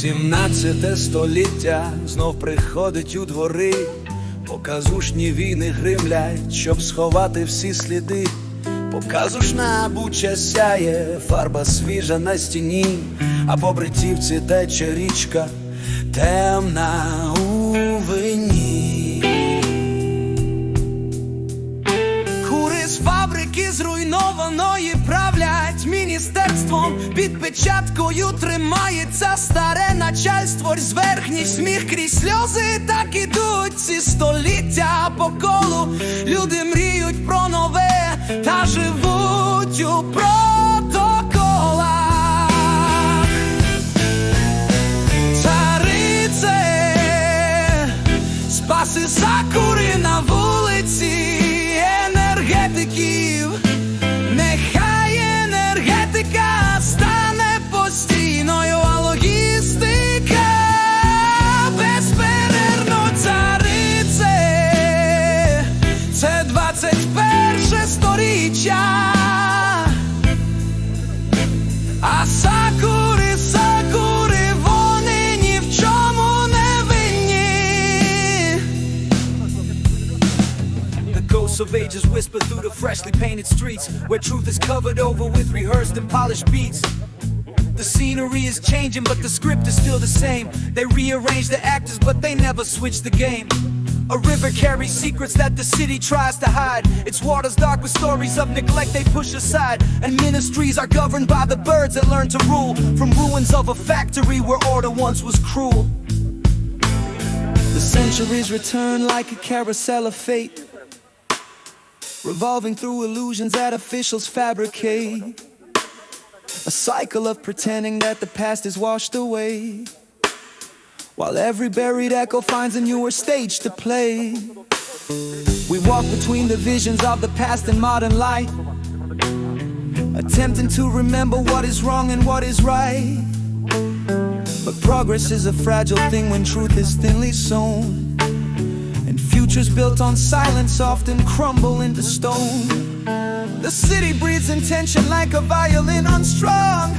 Сімнадцяте століття знов приходить у двори, показушні війни гримлять, щоб сховати всі сліди. Показушна буча сяє, фарба свіжа на стіні, а по бритівці тече річка, темна у вині. Кури з фабрики зруйнованої правлять міністерством під печаткою тримається старе начальство зверхній сміх крізь сльози так ідуть ці століття по колу. Люди мріють про нове та живуть у протоколах. Царице, спаси сакури of ages whisper through the freshly painted streets Where truth is covered over with rehearsed and polished beats The scenery is changing but the script is still the same They rearrange the actors but they never switch the game a river carries secrets that the city tries to hide. Its waters dark with stories of neglect they push aside. And ministries are governed by the birds that learn to rule. From ruins of a factory where order once was cruel. The centuries return like a carousel of fate, revolving through illusions that officials fabricate. A cycle of pretending that the past is washed away, while every buried echo finds a newer stage to play. We walk between the visions of the past and modern light, attempting to remember what is wrong and what is right. But progress is a fragile thing when truth is thinly sown. And futures built on silence often crumble into stone. The city breathes intention like a violin unstrung.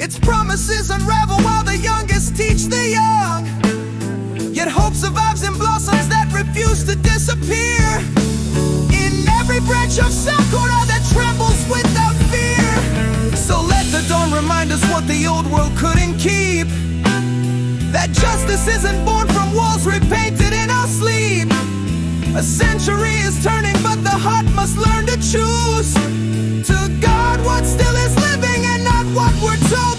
Its promises unravel while the youngest teach the young. Yet hope survives in blossoms that refuse to disappear. In every branch of Sakura that trembles without fear. So let the dawn remind us what the old world couldn't keep. That justice isn't born from walls repainted in our sleep. A century is turning, but the heart must learn to choose. To guard what still is living and not what we're told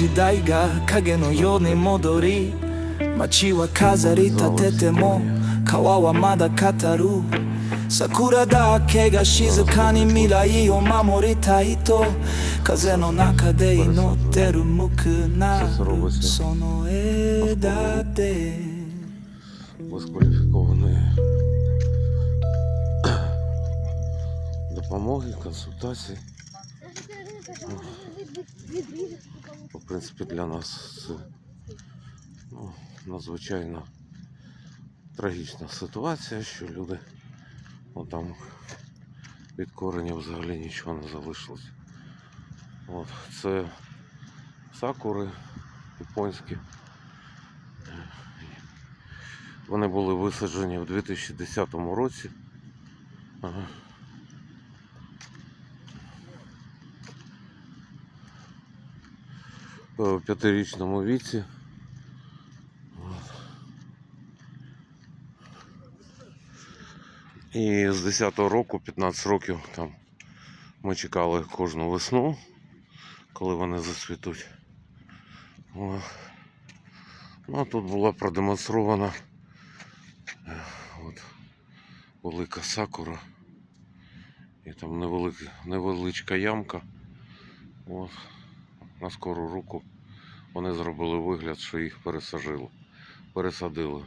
Wasileta jidai ga kage no yo ni modori Machi wa kazari tatete mo kawa wa mada kataru Sakura da ke ga shizuka ni mirai o mamoritai to Kaze no naka de inoteru mukunaru Sono eda de безкваліфікованої допомоги, консультацій. Ну, В принципі, для нас це ну, надзвичайно трагічна ситуація, що люди ну, там від коренів взагалі нічого не залишилось. От, це сакури японські. Вони були висаджені в 2010 році. Ага. В п'ятирічному віці. І з 10-го року, 15 років, там ми чекали кожну весну, коли вони зацвітуть. О. Ну, а тут була продемонстрована е, от, велика сакура. І там невелика, невеличка ямка. От. На скору руку вони зробили вигляд, що їх пересажили. Пересадили.